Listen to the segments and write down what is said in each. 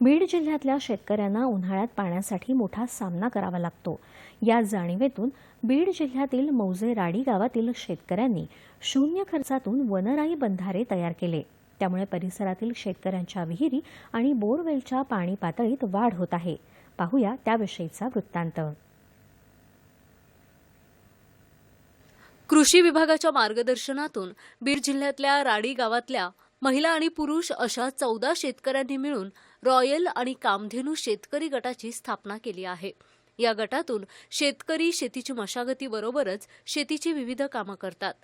बीड जिल्ह्यातल्या शेतकऱ्यांना उन्हाळ्यात पाण्यासाठी मोठा सामना करावा लागतो. या जाणीवेतून बीड जिल्ह्यातील मौजे राडी गावातील शेतकऱ्यांनी शून्य खर्चातून वनराई बंधारे तयार केले. त्यामुळे परिसरातील शेतकऱ्यांच्या विहिरी आणि बोरवेलच्या पाणी पातळीत वाढ होत आहे. पाहूया त्याविषयीचा वृत्तांत. कृषी विभागाच्या मार्गदर्शनातून बीड जिल्ह्यातल्या राडी गावातल्या महिला आणि पुरुष अशा चौदा शेतकऱ्यांनी मिळून रॉयल आणि कामधेनू शेतकरी गटाची स्थापना केली आहे. या गटातून शेतकरी शेतीची मशागतीबरोबरच शेतीची विविध कामं करतात.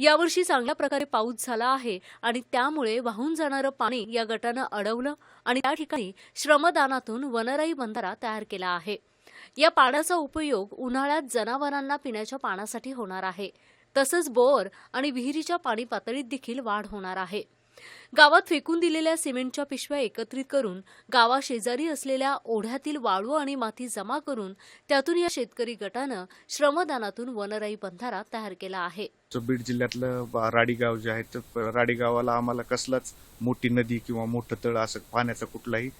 यावर्षी चांगल्या प्रकारे पाऊस झाला आहे आणि त्यामुळे वाहून जाणारं पाणी या गटानं अडवलं आणि त्या ठिकाणी श्रमदानातून वनराई बंधारा तयार केला आहे. या पाण्याचा उपयोग उन्हाळ्यात जनावरांना पिण्याच्या पाण्यासाठी होणार आहे. तसंच बोअर आणि विहिरीच्या पाणी पातळीत देखील वाढ होणार आहे. गावात फेकून दिलेल्या सिमेंटच्या पिशव्या एकत्रित करून गावाशेजारी असलेल्या ओढ्यातील वाळू आणि माती जमा करून त्यातून या शेतकरी गटानं श्रमदानातून वनराई बंधारा तयार केला आहे. जो बीड जिल्ह्यातलं राडीगाव जे आहे तर राडीगावाला आम्हाला कसलाच मोठी नदी किंवा मोठं तळ असं पाण्याचा कुठलाही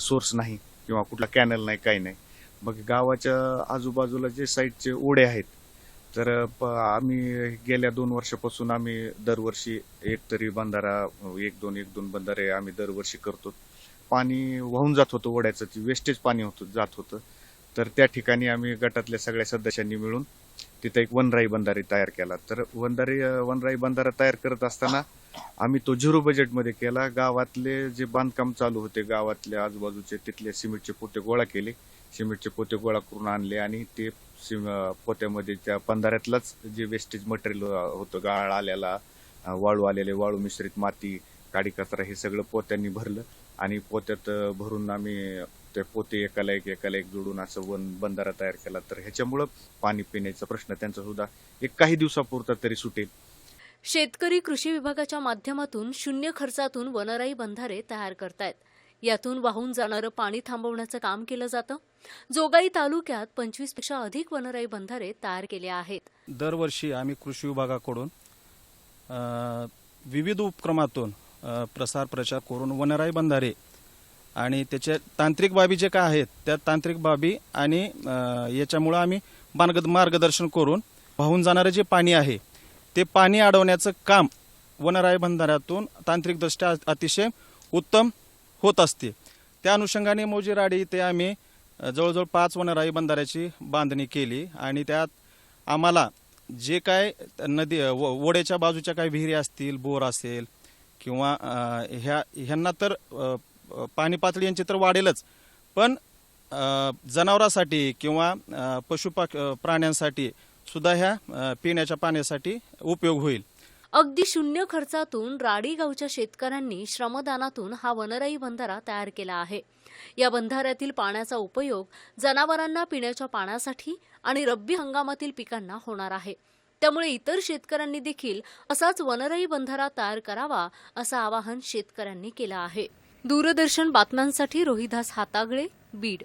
सोर्स नाही किंवा कुठला कॅनल नाही काही नाही. मग गावाच्या आजूबाजूला जे साईडचे ओढे आहेत तर प- आम्ही गेल्या दोन वर्षापासून आम्ही दरवर्षी एक तरी बंधारा एक दोन एक दोन बंधारे आम्ही दरवर्षी करतो. पाणी वाहून जात होतं ओढ्याचं. वेस्टेज पाणी होतं जात होतं. तर त्या ठिकाणी आम्ही गटातल्या सगळ्या सदस्यांनी मिळून तिथं एक वनराई बंधारे तयार केला. तर वनराई वनराई बंधारा तयार करत असताना आम्ही तो झिरो बजेटमध्ये केला. गावातले जे बांधकाम चालू होते गावातले आजूबाजूचे तिथले सिमेंटचे पोते गोळा केले. सिमेंटचे पोते गोळा करून आणले आणि ते पोत्यामध्ये त्या बंधाऱ्यातलाच जे वेस्टेज मटेरियल होतं गाळ आलेला वाळू आलेले वाळू मिश्रित माती काडी कचरा हे सगळं पोत्यांनी भरलं. आणि पोत्यात भरून आम्ही ते पोते एकाला एक एकाला एक जोडून असं वन बंधारा तयार केला तर ह्याच्यामुळं पाणी पिण्याचा प्रश्न त्यांचा सुद्धा एक काही दिवसापुरता तरी सुटेल. शेतकरी कृषी विभागाच्या माध्यमातून शून्य खर्चातून वनराई बंधारे तयार करतायत. यातून वाहून जाणारं पाणी थांबवण्याचं काम केलं जातं. जोगाई तालुक्यात पंचवीसपेक्षा अधिक वनराई बंधारे तयार केले आहेत. दरवर्षी आम्ही कृषी विभागाकडून विविध उपक्रमातून प्रसार प्रचार करून वनराई बंधारे आणि त्याच्या तांत्रिक बाबी जे काय आहेत त्या तांत्रिक बाबी आणि याच्यामुळं आम्ही मार्ग मार्गदर्शन करून वाहून जाणारं जे पाणी आहे ते पाणी अडवण्याचं काम वनराय बंधाऱ्यातून तांत्रिकदृष्ट्या अतिशय उत्तम होत असते. त्या अनुषंगाने मोजीराडी इथे आम्ही जवळजवळ पाच वनराई बंधाऱ्याची बांधणी केली आणि त्यात आम्हाला जे काय नदी व- ओढ्याच्या बाजूच्या काही विहिरी असतील बोर असेल किंवा ह्या ह्यांना तर पाणी पातळी यांची तर वाढेलच. पण जनावरांसाठी किंवा पशुपा प्राण्यांसाठी सुद्धा ह्या पिण्याच्या पाण्यासाठी उपयोग होईल. अगदी शून्य खर्चातून राडी गावच्या शेतकऱ्यांनी श्रमदानातून हा वनराई बंधारा तयार केला आहे. या बंधाऱ्यातील पाण्याचा उपयोग जनावरांना पिण्याच्या पाण्यासाठी आणि रब्बी हंगामातील पिकांना होणार आहे. त्यामुळे इतर शेतकऱ्यांनी देखील असाच वनराई बंधारा तयार करावा असं आवाहन शेतकऱ्यांनी केलं आहे. दूरदर्शन बातम्यांसाठी रोहिदास हातागळे बीड